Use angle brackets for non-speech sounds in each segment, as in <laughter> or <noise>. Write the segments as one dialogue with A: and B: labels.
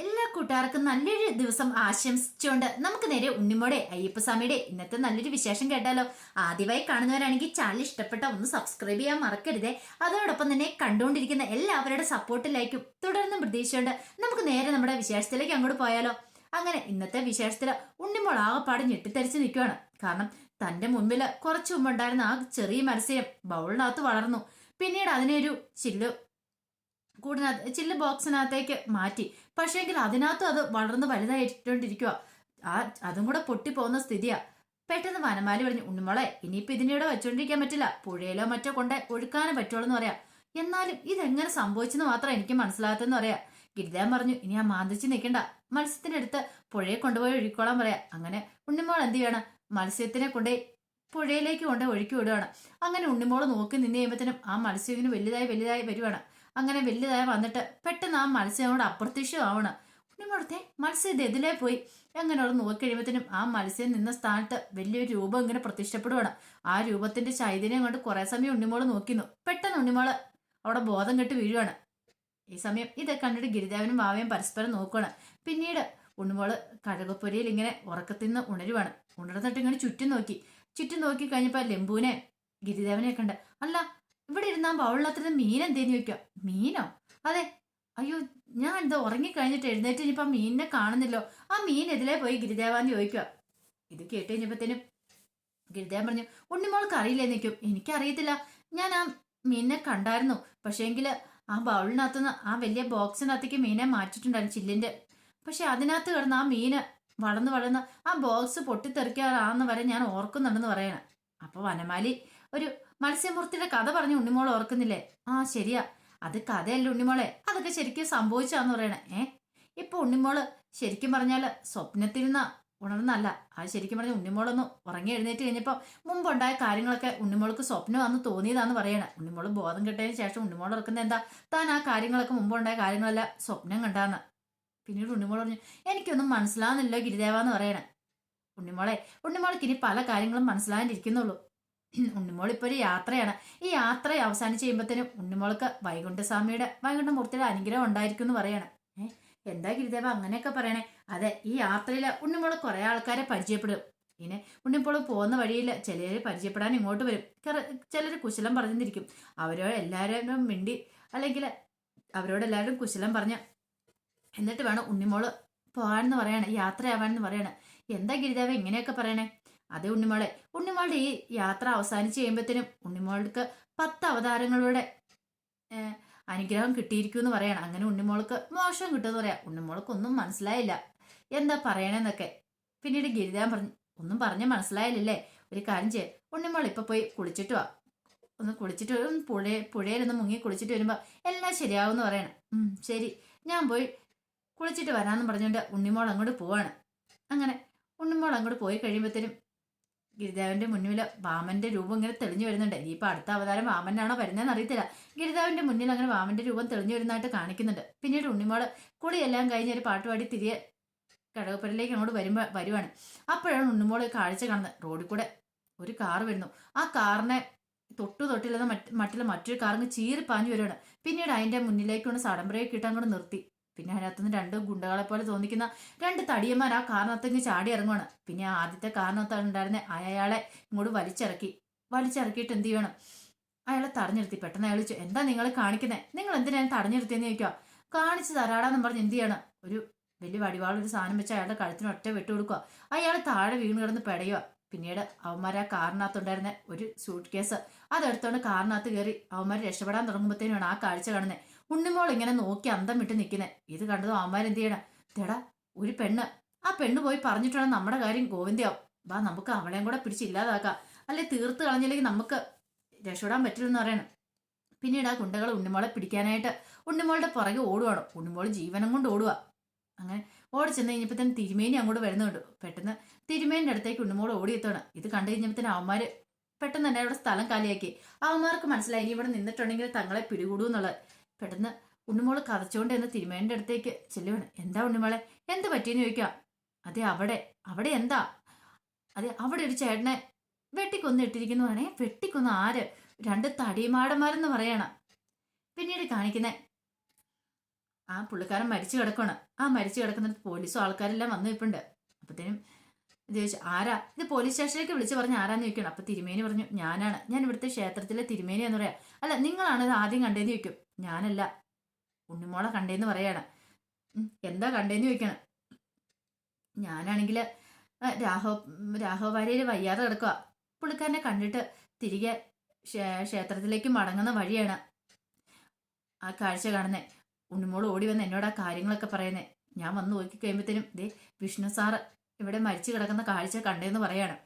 A: എല്ലാ കൂട്ടുകാർക്കും നല്ലൊരു ദിവസം ആശംസിച്ചുകൊണ്ട് നമുക്ക് നേരെ ഉണ്ണിമോടെ അയ്യപ്പസ്വാമിയുടെ ഇന്നത്തെ നല്ലൊരു വിശേഷം കേട്ടാലോ? ആദ്യമായി കാണുന്നവരാണെങ്കിൽ ചാനൽ ഇഷ്ടപ്പെട്ട ഒന്ന് സബ്സ്ക്രൈബ് ചെയ്യാൻ മറക്കരുതേ. അതോടൊപ്പം തന്നെ കണ്ടുകൊണ്ടിരിക്കുന്ന എല്ലാവരുടെ സപ്പോർട്ടിലായിരിക്കും തുടർന്നും പ്രതീക്ഷയുണ്ട് നമുക്ക് നേരെ നമ്മുടെ വിശേഷത്തിലേക്ക് അങ്ങോട്ട് പോയാലോ? അങ്ങനെ ഇന്നത്തെ വിശേഷത്തിൽ ഉണ്ണിമോൾ ആകെപ്പാട് ഞെട്ടിത്തരിച്ച് നിൽക്കുകയാണ് കാരണം തന്റെ മുമ്പിൽ കുറച്ചു മുമ്പുണ്ടായിരുന്ന ആ ചെറിയ മത്സ്യം ബൗളിനകത്ത് വളർന്നു. പിന്നീട് അതിനെ ഒരു ചില്ല് കൂടിനകത്ത് ചില്ല് ബോക്സിനകത്തേക്ക് മാറ്റി. പക്ഷേങ്കിൽ അതിനകത്തും അത് വളർന്ന് വലുതായിട്ടോണ്ടിരിക്കുക ആ അതും കൂടെ പൊട്ടിപ്പോകുന്ന സ്ഥിതിയാ. പെട്ടെന്ന് വനമാലി പറഞ്ഞു ഉണ്ണുമോളെ ഇനിയിപ്പോ ഇതിനിടെ വെച്ചോണ്ടിരിക്കാൻ പറ്റില്ല. പുഴയിലോ മറ്റോ കൊണ്ട് ഒഴുക്കാനേ പറ്റുള്ളൂ എന്ന് പറയാം. എന്നാലും ഇതെങ്ങനെ സംഭവിച്ചെന്ന് മാത്രം എനിക്ക് മനസ്സിലാകത്തെന്ന് പറയാം. ഗിരിദേവൻ പറഞ്ഞു ഇനി ആ മാന്തിച്ച് നിൽക്കണ്ട മത്സ്യത്തിന്റെ അടുത്ത് പുഴയെ കൊണ്ടുപോയി ഒഴുക്കോളാൻ പറയാം. അങ്ങനെ ഉണ്ണിമോൾ എന്ത് ചെയ്യണം? മത്സ്യത്തിനെ കൊണ്ടേ പുഴയിലേക്ക് കൊണ്ട് ഒഴുക്കി വിടുകയാണ് അങ്ങനെ ഉണ്ണിമോൾ നോക്കി നിന്ന് കഴിയുമ്പോഴത്തേനും ആ മത്സ്യം ഇങ്ങനെ വലുതായി വലുതായി വരുവാണ്. അങ്ങനെ വലുതായി വന്നിട്ട് പെട്ടെന്ന് ആ മത്സ്യം അവിടെ അപ്രത്യക്ഷമാവണം. ഉണ്ണിമോളത്തെ മത്സ്യം ഇത് എതിലേ പോയി? അങ്ങനെ അവിടെ നോക്കി കഴിയുമ്പോഴത്തേനും ആ മത്സ്യം നിന്ന സ്ഥാനത്ത് വലിയൊരു രൂപം ഇങ്ങനെ പ്രത്യക്ഷപ്പെടുവാണ്. ആ രൂപത്തിന്റെ ചൈതന്യം കൊണ്ട് കുറെ സമയം ഉണ്ണിമോൾ നോക്കിന്നു. പെട്ടെന്ന് ഉണ്ണിമോൾ അവിടെ ബോധം കെട്ട് വീഴുവാണ്. ഈ സമയം ഇത് കണ്ടിട്ട് ഗിരിദേവനും മാവയും പരസ്പരം നോക്കുകയാണ് പിന്നീട് ഉണ്ണുമോൾ കഴകപ്പൊരിയിൽ ഇങ്ങനെ ഉറക്കത്തിൽ നിന്ന് ഉണരുവാണ്. ഉണർന്നിട്ട് ഇങ്ങനെ ചുറ്റും നോക്കി. ചുറ്റും നോക്കി കഴിഞ്ഞപ്പോൾ ലെമ്പൂനെ ഗിരിദേവനെ കണ്ട് അല്ല ഇവിടെ ഇരുന്നാ ബൗളിനകത്തിരുന്ന് മീൻ എന്തേന്ന് ചോദിക്കുക മീനോ? അതെ. അയ്യോ ഞാൻ എന്താ ഉറങ്ങിക്കഴിഞ്ഞിട്ട് എഴുന്നേറ്റ് ഇനിയിപ്പം ആ മീനിനെ കാണുന്നില്ലോ. ആ മീൻ എതിലേ പോയി ഗിരിദേവാന്ന് ചോദിക്കുക ഇത് കേട്ട് കഴിഞ്ഞപ്പോഴത്തേനും ഗിരിദേവൻ പറഞ്ഞു ഉണ്ണിമോൾക്ക് അറിയില്ലേ? നിൽക്കും എനിക്കറിയത്തില്ല. ഞാൻ ആ മീനിനെ കണ്ടായിരുന്നു. പക്ഷേങ്കിൽ ആ ബൗളിനകത്തുനിന്ന് ആ വലിയ ബോക്സിനകത്തേക്ക് മീനെ മാറ്റിയിട്ടുണ്ടായിരുന്നു ചില്ലിന്റെ. പക്ഷെ അതിനകത്ത് കിടന്ന് ആ മീന് വളർന്ന് വളർന്ന് ആ ബോക്സ് പൊട്ടിത്തെറിക്കാറാന്ന് വരെ ഞാൻ ഓർക്കുന്നുണ്ടെന്ന് പറയണം. അപ്പൊ വനമാലി ഒരു മത്സ്യമൂർത്തിയുടെ കഥ പറഞ്ഞ് ഉണ്ണിമോൾ ഓർക്കുന്നില്ലേ? ആ ശരിയാ. അത് കഥയല്ല ഉണ്ണിമോളെ. അതൊക്കെ ശരിക്കും സംഭവിച്ചാന്ന് പറയണേ. ഏ? ഇപ്പൊ ഉണ്ണിമോൾ ശരിക്കും പറഞ്ഞാൽ സ്വപ്നത്തിൽ നിന്ന് ഉണർന്നല്ല. അത് ശരിക്കും പറഞ്ഞ ഉണ്ണിമോളൊന്ന് ഉറങ്ങി എഴുന്നേറ്റ് കഴിഞ്ഞപ്പോൾ മുമ്പുണ്ടായ കാര്യങ്ങളൊക്കെ ഉണ്ണിമോൾക്ക് സ്വപ്നമാണെന്ന് തോന്നിയതാന്ന് പറയണേ. ഉണ്ണിമോൾ ബോധം കിട്ടിയതിന് ശേഷം ഉണ്ണിമോൾ ഓർക്കുന്നത് എന്താ? താൻ ആ കാര്യങ്ങളൊക്കെ മുമ്പുണ്ടായ കാര്യങ്ങളല്ല സ്വപ്നം കണ്ടാന്ന്. പിന്നീട് ഉണ്ണിമോൾ പറഞ്ഞു എനിക്കൊന്നും മനസ്സിലാവുന്നില്ല ഗിരിദേവാന്ന് പറയണേ. ഉണ്ണിമോളെ ഉണ്ണിമോൾക്ക് ഇനി പല കാര്യങ്ങളും മനസ്സിലാകാണ്ടിരിക്കുന്നുള്ളൂ. <clears throat> ഉണ്ണിമോൾ ഇപ്പോൾ ഒരു യാത്രയാണ്. ഈ യാത്ര അവസാനിച്ച് കഴിയുമ്പോഴത്തേനും ഉണ്ണിമോൾക്ക് വൈകുണ്ഠസ്വാമിയുടെ വൈകുണ്ഠമൂർത്തിയുടെ അനുഗ്രഹം ഉണ്ടായിരിക്കും എന്ന് പറയണം എന്താ ഗിരിദേവ അങ്ങനെയൊക്കെ പറയണേ? അതെ ഈ യാത്രയിൽ ഉണ്ണിമോൾ കുറേ ആൾക്കാരെ പരിചയപ്പെടും. ഇനി ഉണ്ണിപ്പോൾ പോകുന്ന വഴിയിൽ ചിലർ പരിചയപ്പെടാൻ ഇങ്ങോട്ട് വരും. ചിലർ കുശലം പറഞ്ഞിരിക്കും. അവരോട് എല്ലാവരും മിണ്ടി അല്ലെങ്കിൽ അവരോട് എല്ലാവരും കുശലം പറഞ്ഞ് എന്നിട്ട് വേണം ഉണ്ണിമോൾ പറയണേ യാത്രയാവാനെന്ന് പറയണേ. എന്താ ഗിരിദേവ ഇങ്ങനെയൊക്കെ പറയണേ? അതെ ഉണ്ണിമോളെ. ഉണ്ണിമോളുടെ ഈ യാത്ര അവസാനിച്ച് കഴിയുമ്പോഴത്തേനും ഉണ്ണിമോൾക്ക് പത്ത് അവതാരങ്ങളുടെ അനുഗ്രഹം കിട്ടിയിരിക്കും എന്ന് പറയണം. അങ്ങനെ ഉണ്ണിമോൾക്ക് മോശം കിട്ടുമെന്ന് പറയാം. ഉണ്ണിമോൾക്ക് ഒന്നും മനസ്സിലായില്ല. എന്താ പറയണേന്നൊക്കെ. പിന്നീട് ഗിരിദേവൻ പറഞ്ഞു ഒന്നും പറഞ്ഞ മനസ്സിലായില്ലല്ലേ? ഒരു കാര്യം ചെയ്യ. ഉണ്ണിമോൾ ഇപ്പൊ പോയി കുളിച്ചിട്ട് വാ. ഒന്ന് കുളിച്ചിട്ട് പുഴ പുഴയിലൊന്ന് മുങ്ങി കുളിച്ചിട്ട് വരുമ്പോ എല്ലാം ശരിയാവും പറയണം. ശരി. ഞാൻ പോയി കുളിച്ചിട്ട് വരാമെന്ന് പറഞ്ഞുകൊണ്ട് ഉണ്ണിമോൾ അങ്ങോട്ട് പോവാണ്. അങ്ങനെ ഉണ്ണിമോൾ അങ്ങോട്ട് പോയി കഴിയുമ്പോഴത്തേനും ഗിരിദേവന്റെ മുന്നിൽ വാമന്റെ രൂപം ഇങ്ങനെ തെളിഞ്ഞു വരുന്നുണ്ട്. ഇനിയിപ്പോൾ അടുത്ത അവതാരം വാമനാണോ വരുന്നതെന്ന് അറിയത്തില്ല. ഗിരിദേവന്റെ മുന്നിൽ അങ്ങനെ വാമന്റെ രൂപം തെളിഞ്ഞു വരുന്നതായിട്ട് കാണിക്കുന്നുണ്ട്. പിന്നീട് ഉണ്ണിമോൾ കുളിയെല്ലാം കഴിഞ്ഞ് ഒരു പാട്ടുപാടി തിരികെ കടകപ്പുരയിലേക്ക് അങ്ങോട്ട് വരുമ്പോ വരുവാണ്. അപ്പോഴാണ് ഉണ്ണിമോൾ കാഴ്ച കാണുന്നത്. റോഡിൽ കൂടെ ഒരു കാർ വരുന്നു. ആ കാറിനെ തൊട്ടു തൊട്ടില്ലെന്ന മറ്റുള്ള മറ്റൊരു കാറിന് ചീറി പാഞ്ഞു വരുവാണ്. പിന്നീട് അതിന്റെ മുന്നിലേക്ക് കൊണ്ട് സടംബരയൊക്കെ ഇട്ട് അങ്ങോട്ട് നിർത്തി. പിന്നെ അതിനകത്തുനിന്ന് രണ്ട് ഗുണ്ടകളെ പോലെ തോന്നിക്കുന്ന രണ്ട് തടിയന്മാർ ആ കാറിനകത്തേക്ക് ചാടി ഇറങ്ങുവാണ്. പിന്നെ ആദ്യത്തെ കാറിനകത്താണ് ഉണ്ടായിരുന്ന. അയാളെ ഇങ്ങോട്ട് വലിച്ചിറക്കി. വലിച്ചിറക്കിയിട്ട് എന്ത് ചെയ്യണം? അയാളെ തടഞ്ഞിരുത്തി. പെട്ടെന്ന് അയാൾ ചോദിച്ചു എന്താ നിങ്ങൾ കാണിക്കുന്നത് നിങ്ങൾ എന്തിനാണ് തടഞ്ഞിരുത്തിയെന്ന് ചോദിക്കുക കാണിച്ചു തരാടാന്ന് പറഞ്ഞ് എന്ത് ചെയ്യണം? ഒരു വലിയ വടിവാളൊരു സാധനം വെച്ച് അയാളുടെ കഴുത്തിന് ഒറ്റ വിട്ടു കൊടുക്കുക അയാൾ താഴെ വീണ് കിടന്ന് പെടയുക പിന്നീട് അവന്മാർ ആ കാറിനകത്തുണ്ടായിരുന്ന ഒരു സൂട്ട് കേസ് അതെടുത്തോണ്ട് കാറിനകത്ത് കയറി അവന്മാർ രക്ഷപ്പെടാൻ തുടങ്ങുമ്പോഴത്തേനാണ് ആ കാഴ്ച കാണുന്നത് ഉണ്ണിമോൾ ഇങ്ങനെ നോക്കി അന്തം വിട്ട് നിൽക്കുന്നത് ഇത് കണ്ടതും അവന്മാർ എന്ത് ചെയ്യണം? തേടാ ഒരു പെണ്ണ്. ആ പെണ്ണ് പോയി പറഞ്ഞിട്ടാണ് നമ്മുടെ കാര്യം ഗോവിന്ദയാവും. വാ നമുക്ക് അവളെയും കൂടെ പിടിച്ച് ഇല്ലാതാക്കാം. അല്ലെ തീർത്ത് കളഞ്ഞില്ലെങ്കിൽ നമുക്ക് രക്ഷപ്പെടാൻ പറ്റില്ലെന്ന് പറയണം. പിന്നീട് ആ കുണ്ടകൾ ഉണ്ണിമോളെ പിടിക്കാനായിട്ട് ഉണ്ണിമോളുടെ പുറകെ ഓടുവാണ്. ഉണ്ണിമോൾ ജീവനം കൊണ്ട് ഓടുക അങ്ങനെ ഓടി ചെന്ന് കഴിഞ്ഞപ്പോൾ തന്നെ തിരുമേനി അങ്ങോട്ട് വരുന്നുണ്ട് പെട്ടെന്ന് തിരുമേനിന്റെ അടുത്തേക്ക് ഉണ്ണിമോൾ ഓടിയെത്തണം ഇത് കണ്ടു കഴിഞ്ഞപ്പോൾ അവന്മാർ പെട്ടെന്ന് തന്നെ അവിടെ സ്ഥലം കാലിയാക്കി. അവന്മാർക്ക് മനസ്സിലായി ഇവിടെ നിന്നിട്ടുണ്ടെങ്കിൽ തങ്ങളെ പിടികൂടൂ എന്നുള്ളത്. പെട്ടെന്ന് ഉണ്ണിമോൾ കതച്ചോണ്ട് എന്ന് തിരുമേനിന്റെ അടുത്തേക്ക് ചെല്ലുവാണ്. എന്താ ഉണ്ണിമോളെ? എന്ത് പറ്റിയെന്ന് ചോദിക്കാം? അതെ അവിടെ അവിടെ എന്താ? അതെ അവിടെ ഒരു ചേട്ടനെ വെട്ടിക്കൊന്ന് ഇട്ടിരിക്കുന്നു വേണേ വെട്ടിക്കൊന്ന് ആര്? രണ്ട് തടിമാടന്മാരെന്ന് പറയണം. പിന്നീട് കാണിക്കുന്നേ. ആ പുള്ളിക്കാരൻ മരിച്ചു കിടക്കണം ആ മരിച്ചു കിടക്കുന്നിടത്ത് പോലീസും ആൾക്കാരെല്ലാം വന്നു നിൽപ്പുണ്ട് അപ്പത്തേനും ചോദിച്ചു ആരാ? ഇത് പോലീസ് സ്റ്റേഷനിലേക്ക് വിളിച്ച് പറഞ്ഞ് ആരാന്ന് ചോദിക്കണം. അപ്പൊ തിരുമേനി പറഞ്ഞു ഞാനാണ്. ഞാൻ ഇവിടുത്തെ ക്ഷേത്രത്തിലെ തിരുമേനി എന്ന് പറയാം. അല്ല നിങ്ങളാണ് ഇത് ആദ്യം കണ്ടേന്ന് ചോദിക്കും. ഞാനല്ല. ഉണ്ണിമോളെ കണ്ടേന്ന് പറയാണ്. എന്താ കണ്ടേന്ന് ചോദിക്കണം. ഞാനാണെങ്കിൽ രാഘവ രാഘവ ഭാര്യയിൽ വയ്യാതെ കിടക്കുക പുള്ളിക്കാരനെ കണ്ടിട്ട് തിരികെ ക്ഷേ- ക്ഷേത്രത്തിലേക്ക് മടങ്ങുന്ന വഴിയാണ് ആ കാഴ്ച കാണുന്നേ. ഉണ്ണിമോൾ ഓടി വന്ന് എന്നോട് ആ കാര്യങ്ങളൊക്കെ പറയുന്നേ. ഞാൻ വന്ന് നോക്കി കഴിയുമ്പോഴത്തേനും ദേ വിഷ്ണു സാറ് ഇവിടെ മരിച്ചു കിടക്കുന്ന കാഴ്ച കണ്ടേന്ന് പറയാണ്.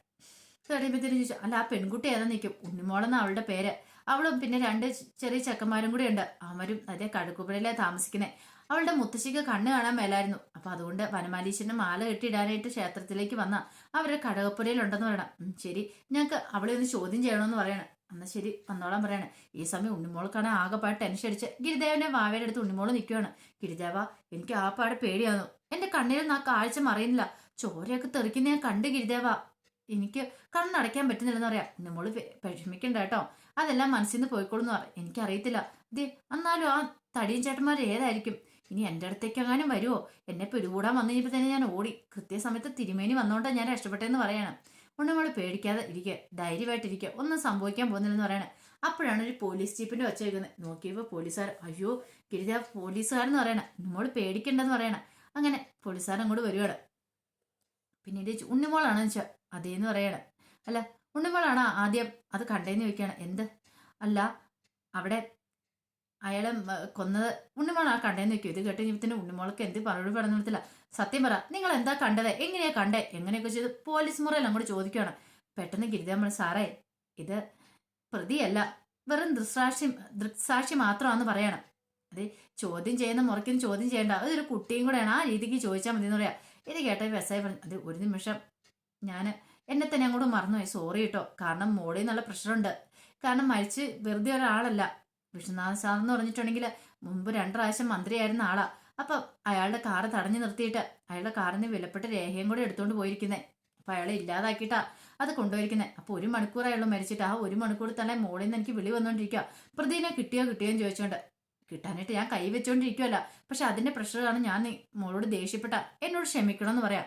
A: കഴിയുമ്പോഴത്തേനും ചോദിച്ചു അല്ല ആ പെൺകുട്ടി ഏതാ? നിൽക്കും ഉണ്ണിമോളെന്ന അവളുടെ പേര്. അവളും പിന്നെ രണ്ട് ചെറിയ ചെക്കന്മാരും കൂടെ ഉണ്ട്. അവരും അതേ കടുക്കുപുഴയിലെ താമസിക്കുന്നത് അവളുടെ മുത്തശ്ശിക്ക് കണ്ണ് കാണാൻ മേലായിരുന്നു. അപ്പൊ അതുകൊണ്ട് വനമാലീശ്വരന് മാല കെട്ടിയിടാനായിട്ട് ക്ഷേത്രത്തിലേക്ക് വന്ന അവരുടെ കടകപ്പുരയിലുണ്ടെന്ന് പറയണം. ശരി. ഞങ്ങൾക്ക് അവളെ ഒന്ന് ചോദ്യം ചെയ്യണമെന്ന് പറയണം. എന്നാ ശരി വന്നോളാൻ പറയണേ. ഈ സമയം ഉണ്ണിമോൾക്കാണ് ആകെപ്പാട് ടെൻഷൻ അടിച്ച് ഗിരിദേവനെ വാവയുടെ അടുത്ത് ഉണ്ണിമോൾ നിൽക്കുകയാണ് ഗിരിദേവ എനിക്ക് ആ പാട് പേടിയാന്നു. എന്റെ കണ്ണിലൊന്നും ആ കാഴ്ച മറിയുന്നില്ല. ചോരയൊക്കെ തെറിക്കുന്ന ഞാൻ കണ്ട് ഗിരിദേവ. എനിക്ക് കണ്ണടയ്ക്കാൻ പറ്റുന്നില്ലെന്ന് പറയാം. ഉണ്ണിമോൾ വിഷമിക്കണ്ട കേട്ടോ. അതെല്ലാം മനസ്സിൽ നിന്ന് പോയിക്കോളൂന്ന് പറയാം എനിക്കറിയത്തില്ല. ദേ എന്നാലും ആ തടിയും ചേട്ടന്മാർ ഏതായിരിക്കും? ഇനി എന്റെ അടുത്തേക്ക് എങ്ങാനും വരുമോ എന്നെ പിടികൂടാൻ വന്നു കഴിഞ്ഞപ്പോൾ തന്നെ ഞാൻ ഓടി. കൃത്യസമയത്ത് തിരുമേനി വന്നുകൊണ്ടാണ് ഞാൻ രക്ഷപ്പെട്ടെന്ന് ഒന്നും നമ്മൾ പേടിക്കാതെ ഇരിക്കുക ധൈര്യമായിട്ടിരിക്കുക ഒന്നും സംഭവിക്കാൻ പോകുന്നില്ലെന്ന് പറയണേ. അപ്പോഴാണ് ഒരു പോലീസ് ജീപ്പിന്റെ ഒച്ച കേൾക്കുന്നത് നോക്കിയപ്പോൾ പോലീസുകാർ അയ്യോ ഗിരിജ പോലീസുകാരെന്ന് പറയണേ. നമ്മൾ പേടിക്കണ്ടെന്ന് പറയണേ. അങ്ങനെ പോലീസുകാരൻ അങ്ങോട്ട് വരുവാണ്. പിന്നീട് ഉണ്ണിമോളാണെന്ന് വെച്ചാൽ അതേന്ന് പറയണേ. അല്ല ഉണ്ണിമോളാണ് ആദ്യം അത് കണ്ടേന്ന് ചോദിക്കുകയാണ് എന്ത്? അല്ല അവിടെ അയാളെ കൊന്നത് ഉണ്ണിമോൾ ആ കണ്ടേന്ന് വെക്കും ഇത് കേട്ട് കഴിഞ്ഞപ്പത്തിന് ഉണ്ണിമോൾക്ക് എന്ത് പറഞ്ഞു കൊടുത്തില്ല സത്യം പറ നിങ്ങൾ എന്താ കണ്ടത്? എങ്ങനെയാ കണ്ടേ? എങ്ങനെയൊക്കെ ചെയ്ത് പോലീസ് മുറയിൽ അങ്ങോട്ട് ചോദിക്കുകയാണ് പെട്ടെന്ന് ഗിരിജാമൺ സാറേ ഇത് പ്രതിയല്ല. വെറും ദൃക്സാക്ഷി ദൃക്സാക്ഷി മാത്രമാണെന്ന് പറയണം. അത് ചോദ്യം ചെയ്യുന്ന മുറയ്ക്കും ചോദ്യം ചെയ്യേണ്ട. അതൊരു കുട്ടിയും കൂടെയാണ്. ആ രീതിക്ക് ചോദിച്ചാൽ മതി എന്ന് പറയാം. ഇത് കേട്ട വ്യവസായി പറഞ്ഞു അത് ഒരു നിമിഷം ഞാൻ എന്നെ തന്നെ അങ്ങോട്ട് മറന്നുപോയി. സോറി കേട്ടോ കാരണം മോളിൽ നല്ല പ്രഷറുണ്ട്. കാരണം മരിച്ച് വെറുതെ ഒരാളല്ല. വിഷ്ണുനാഥ് സാർ എന്ന് പറഞ്ഞിട്ടുണ്ടെങ്കിൽ മുമ്പ് രണ്ടു പ്രാവശ്യം മന്ത്രിയായിരുന്ന ആളാ. അപ്പം അയാളുടെ കാറ് തടഞ്ഞു നിർത്തിയിട്ട് അയാളുടെ കാറിന് വിലപ്പെട്ട രേഖയും കൂടെ എടുത്തുകൊണ്ട് പോയിരിക്കുന്നത് അപ്പം അയാളെ ഇല്ലാതാക്കിയിട്ടാ അത് കൊണ്ടുപോയിരിക്കുന്നത് അപ്പോൾ ഒരു മണിക്കൂർ അയാൾ മരിച്ചിട്ട്. ആ ഒരു മണിക്കൂർ തന്നെ മോളിൽ നിന്ന് എനിക്ക് വിളി വന്നുകൊണ്ടിരിക്കുക പ്രതിനെ കിട്ടിയോ കിട്ടിയോ എന്ന് ചോദിച്ചോണ്ട്. കിട്ടാനായിട്ട് ഞാൻ കൈ വെച്ചുകൊണ്ടിരിക്കുമല്ല പക്ഷെ അതിന്റെ പ്രഷറാണ് ഞാൻ മോളോട് ദേഷ്യപ്പെട്ട. എന്നോട് ക്ഷമിക്കണം എന്ന് പറയാം.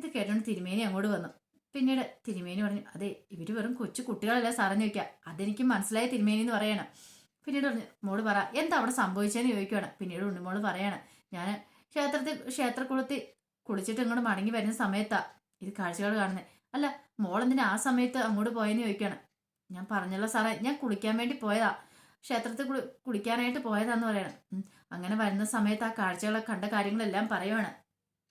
A: ഇത് കേട്ടോണ്ട് തിരുമേനി അങ്ങോട്ട് വന്നു. പിന്നീട് തിരുമേനി പറഞ്ഞു അതെ ഇവർ വെറും കൊച്ചു കുട്ടികളല്ല സാറെന്ന് ചോദിക്കുക അതെനിക്ക് മനസ്സിലായ തിരുമേനി എന്ന് പറയണം. പിന്നീട് പറഞ്ഞു മോൾ പറ എന്താ അവിടെ സംഭവിച്ചതെന്ന് ചോദിക്കുകയാണ് പിന്നീട് ഉണ്ണിമോൾ പറയാണ് ഞാൻ ക്ഷേത്രത്തിൽ ക്ഷേത്രക്കുളത്തിൽ കുളിച്ചിട്ട് ഇങ്ങോട്ട് മടങ്ങി വരുന്ന സമയത്താ ഇത് കാഴ്ചകൾ കാണുന്നത് അല്ല മോളെന്തിനാ ആ സമയത്ത് അങ്ങോട്ട് പോയെന്ന് ചോദിക്കുകയാണ് ഞാൻ പറഞ്ഞല്ലോ സാറേ ഞാൻ കുളിക്കാൻ വേണ്ടി പോയതാ. ക്ഷേത്രത്തിൽ കുളി കുളിക്കാനായിട്ട് പോയതാന്ന് പറയണം. അങ്ങനെ വരുന്ന സമയത്ത് ആ കാഴ്ചകളെ കണ്ട കാര്യങ്ങളെല്ലാം പറയുവാണ്.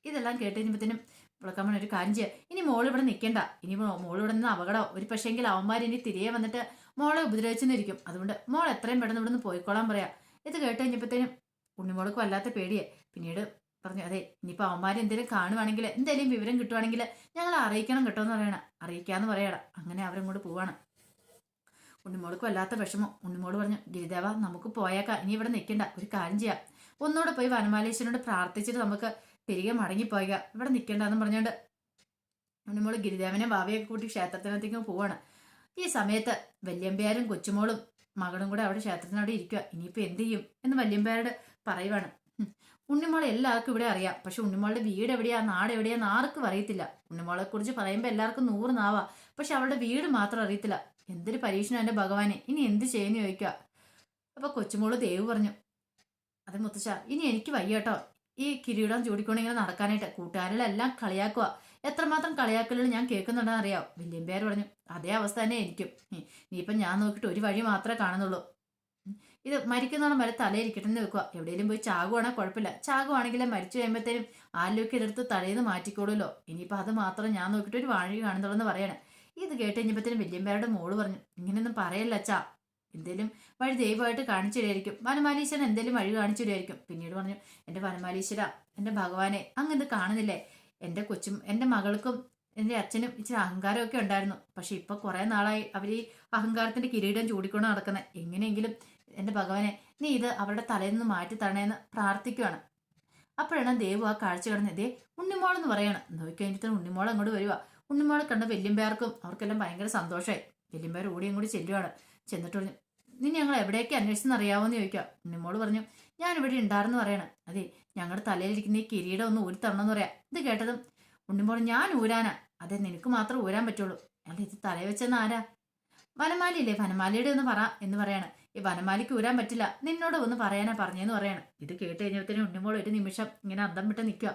A: ഇതെല്ലാം കേട്ട് കഴിഞ്ഞപ്പോഴത്തേനും വിളക്കമ്മൻ ഒരു കാര്യം ചെയ്യുക ഇനി മോൾ ഇവിടെ നിൽക്കേണ്ട ഇനി മോൾ ഇവിടെ നിന്ന് അപകടം. ഒരു പക്ഷേങ്കിൽ അവന്മാർ ഇനി തിരികെ വന്നിട്ട് മോളെ ഉപദ്രവിച്ചെന്നിരിക്കും. അതുകൊണ്ട് മോൾ എത്രയും പെട്ടെന്ന് ഇവിടെ നിന്ന് പോയിക്കോളാൻ പറയാം. ഇത് കേട്ട് കഴിഞ്ഞപ്പോഴത്തേനും ഉണ്ണിമോൾക്ക് വല്ലാത്ത പേടിയെ പിന്നീട് പറഞ്ഞു അതെ ഇനിയിപ്പോൾ അവന്മാർ എന്തെങ്കിലും കാണുവാണെങ്കിൽ എന്തെങ്കിലും വിവരം കിട്ടുവാണെങ്കിൽ ഞങ്ങൾ അറിയിക്കണം കേട്ടോ എന്ന് പറയണം. അറിയിക്കാന്ന് പറയണം അങ്ങനെ അവരും കൂടെ പോവാണ്. ഉണ്ണിമോൾക്ക് വല്ലാത്ത വിഷമം. ഉണ്ണിമോട് പറഞ്ഞു ഗിരിദേവ നമുക്ക് പോയേക്കാം. ഇനി ഇവിടെ നിൽക്കണ്ട ഒരു കാര്യം ചെയ്യാം. ഒന്നുകൂടെ പോയി വനമാലേശ്വരനോട് പ്രാർത്ഥിച്ചിട്ട് നമുക്ക് തിരികെ മടങ്ങിപ്പോയിക. ഇവിടെ നിൽക്കണ്ടെന്ന് പറഞ്ഞുകൊണ്ട് നമ്മൾ ഗിരിദേവനെ ഭാവിയൊക്കെ കൂട്ടി ക്ഷേത്രത്തിനകത്തേക്ക് പോവാണ്. ഈ സമയത്ത് വല്യമ്പയാരും കൊച്ചുമോളും മകളും കൂടെ അവിടെ ക്ഷേത്രത്തിനവിടെ ഇരിക്കുക ഇനിയിപ്പോൾ എന്ത് ചെയ്യും എന്ന് വല്യമ്പയാരോട് പറയുവാണ്. ഉണ്ണിമോളെ എല്ലാവർക്കും ഇവിടെ അറിയാം. പക്ഷെ ഉണ്ണിമോളുടെ വീട് എവിടെയാ? നാട് എവിടെയാന്ന് ആർക്കും അറിയത്തില്ല. ഉണ്ണിമോളെ കുറിച്ച് പറയുമ്പോൾ എല്ലാവർക്കും നൂറ് നാവാ. പക്ഷെ അവളുടെ വീട് മാത്രം അറിയത്തില്ല. എന്തൊരു പരീക്ഷണം എന്റെ ഭഗവാനെ. ഇനി എന്ത് ചെയ്യുന്നു ചോദിക്കുക അപ്പൊ കൊച്ചുമോൾ ദേവ് പറഞ്ഞു അത് മുത്തശ്ശ ഇനി എനിക്ക് വയ്യ കേട്ടോ. ഈ കിരീടം ചൂടിക്കൊണ്ട് ഇങ്ങനെ നടക്കാനായിട്ട് കൂട്ടുകാരിലെല്ലാം കളിയാക്കുക എത്രമാത്രം കളിയാക്കലുകൾ ഞാൻ കേൾക്കുന്നുണ്ടെന്ന് അറിയാം പേര് പറഞ്ഞു അതേ അവസ്ഥ തന്നെ എനിക്കും ഇനിയിപ്പം ഞാൻ നോക്കിയിട്ട് ഒരു വഴി മാത്രമേ കാണുന്നുള്ളൂ. ഇത് മരിക്കുന്നോണം വരെ തലയിരിക്കട്ടെ എന്ന് വെക്കുക എവിടെയെങ്കിലും പോയി ചാകുവാണെങ്കിൽ കുഴപ്പമില്ല. ചാകുവാണെങ്കിൽ മരിച്ചു കഴിയുമ്പോഴത്തേനും ആരിലൊക്കെ ഇതെടുത്ത് തലേന്ന് മാറ്റിക്കോളൂല്ലോ ഇനിയിപ്പോൾ അത് മാത്രം ഞാൻ നോക്കിയിട്ട് ഒരു വഴി കാണുന്നുള്ളൂ എന്ന് പറയണേ. ഇത് കേട്ട് കഴിഞ്ഞപ്പോഴത്തേനും വില്യം പേരുടെ മോൾ പറഞ്ഞു ഇങ്ങനെയൊന്നും പറയല്ല അച്ഛാ. എന്തേലും വഴി ദൈവമായിട്ട് കാണിച്ചിടായിരിക്കും വനമാലീശ്വരൻ എന്തേലും വഴി കാണിച്ചിടായിരിക്കും പിന്നീട് പറഞ്ഞു എന്റെ വനമാലീശ്വര എന്റെ ഭഗവാനെ അങ്ങനെ കാണുന്നില്ലേ? എന്റെ കൊച്ചും എന്റെ മകൾക്കും എന്റെ അച്ഛനും ഇച്ചിരി അഹങ്കാരമൊക്കെ ഉണ്ടായിരുന്നു. പക്ഷെ ഇപ്പൊ കുറേ നാളായി അവർ ഈ അഹങ്കാരത്തിന്റെ കിരീടം ചൂടിക്കൊണ്ട് നടക്കുന്നത് എങ്ങനെയെങ്കിലും എന്റെ ഭഗവാനെ നീ ഇത് അവരുടെ തലയിൽ നിന്ന് മാറ്റി തരണേന്ന് പ്രാർത്ഥിക്കുകയാണ് അപ്പോഴാണ് ദേവു ആ കാഴ്ച കിടന്നത് ഇതേ ഉണ്ണിമോൾ എന്ന് പറയണം നോക്കിക്കഴിഞ്ഞിട്ട് ഉണ്ണിമോൾ അങ്ങോട്ട് വരിക ഉണ്ണിമോളെ കണ്ട വല്യമ്പേർക്കും അവർക്കെല്ലാം ഭയങ്കര സന്തോഷമായി വല്യമ്പേർ ഓടിയും കൂടി ചെല്ലുവാണ്. ചെന്നിട്ട് പറഞ്ഞു നീ ഞങ്ങൾ എവിടേക്ക് അന്വേഷിച്ചെന്ന് അറിയാവോന്ന് ചോദിക്കുക ഉണ്ണിമോൾ പറഞ്ഞു ഇവിടെ ഉണ്ടായിരുന്നു പറയണം. അതെ ഞങ്ങളുടെ തലയിലിരിക്കുന്ന ഈ കിരീടം ഒന്ന് ഊരി തരണമെന്ന് പറയാം. ഇത് കേട്ടതും ഉണ്ണിമോൾ ഞാൻ ഊരാനാ. അതെ നിനക്ക് മാത്രം ഊരാൻ പറ്റുള്ളൂ. അല്ല ഇത് തലയിൽ വെച്ചെന്ന് ആരാ? വനമാലിയില്ലേ? വനമാലിയുടെ ഒന്ന് പറ എന്ന് പറയാണ്. ഈ വനമാലിക്ക് ഊരാൻ പറ്റില്ല. നിന്നോട് ഒന്ന് പറയാനാ പറഞ്ഞെന്ന് പറയാണ്. ഇത് കേട്ട് കഴിഞ്ഞപ്പോഴത്തേനും ഉണ്ണിമോൾ ഒരു നിമിഷം ഇങ്ങനെ അന്തം വിട്ട് നിൽക്കുക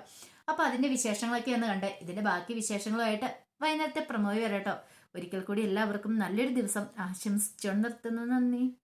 A: അപ്പൊ അതിന്റെ വിശേഷങ്ങളൊക്കെ ഒന്ന് കണ്ടേ. ഇതിന്റെ ബാക്കി വിശേഷങ്ങളുമായിട്ട് വൈകുന്നേരത്തെ പ്രമോയി വരാട്ടോ. ഒരിക്കൽ കൂടി എല്ലാവർക്കും നല്ലൊരു ദിവസം ആശംസിച്ചുകൊണ്ട് നിർത്തുന്നു. നന്ദി.